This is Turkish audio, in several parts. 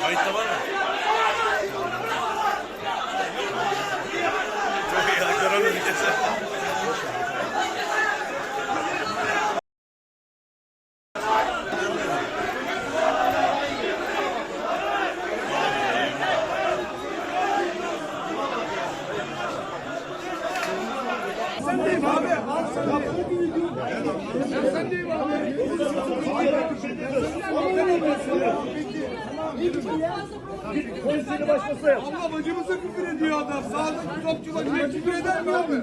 Kayıtta var mı? Allah bacımızı küfür ediyor adam. Sağlık topçular ne küfür eder mi abi?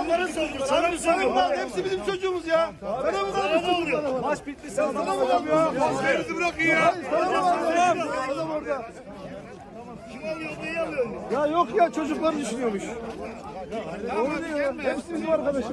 Onların sorunu. Sana mı soruyor? Hepsi bizim çocuğumuz ya. Sana mı oluyor? Maç bitti sen sana mı ya? Maskerinizi bırakın ya. Sana mı Adam orada. Kim alıyor? Neyi alıyor? Ya yok ya çocukları düşünüyormuş. Doğru diyor ya. Hepsi bizim arkadaşım.